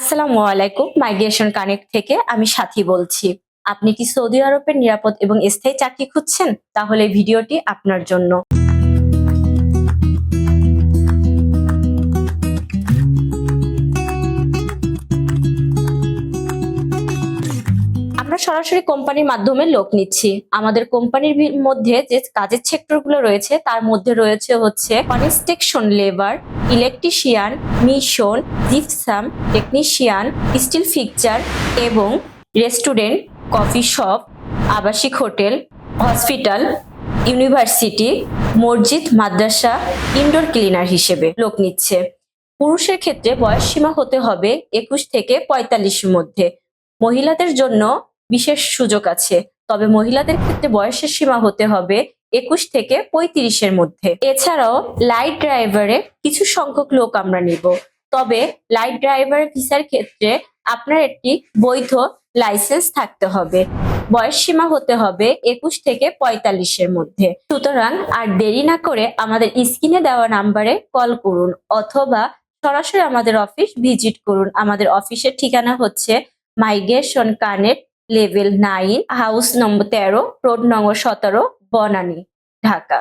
আসসালামু আলাইকুম, migration connect থেকে আমি সাথী বলছি। আপনি কি সৌদি আরবের নিরাপদ এবং স্থায়ী চাকরি খুঁজছেন? তাহলে ভিডিওটি আপনার জন্য। সরাসরি কোম্পানির মাধ্যমে লোক নিচ্ছি। আমাদের কোম্পানির মধ্যে যে কাজের সেক্টরগুলো রয়েছে, তার মধ্যে রয়েছে হচ্ছে construction labour, electrician, mason, gypsum, technician, steel fixture এবং রেস্টুরেন্ট, কফি শপ, আবাসিক হোটেল, হসপিটাল, ইউনিভার্সিটি, মসজিদ, মাদ্রাসা, ইনডোর ক্লিনার হিসেবে লোক নিচ্ছে। পুরুষের ক্ষেত্রে বয়স সীমা হতে হবে একুশ থেকে পঁয়তাল্লিশের মধ্যে। মহিলাদের জন্য বিশেষ সুযোগ আছে। তবে মহিলাদের ক্ষেত্রে বয়সের সীমা হতে হবে একুশ থেকে পঁয়ত্রিশের মধ্যে। এছাড়াও লাইট ড্রাইভারে কিছু সংখ্যক লোক আমরা নিব। তবে লাইট ড্রাইভার ভিসার ক্ষেত্রে আপনার একটি বৈধ লাইসেন্স থাকতে হবে। বয়স সীমা হতে হবে একুশ থেকে পঁয়তাল্লিশের মধ্যে। সুতরাং আর দেরি না করে আমাদের স্ক্রিনে দেওয়া নাম্বারে কল করুন অথবা সরাসরি আমাদের অফিস ভিজিট করুন। আমাদের অফিসের ঠিকানা হচ্ছে migration connect level nine house number তেরো রোড নম্বর সতেরো বনানী ঢাকা।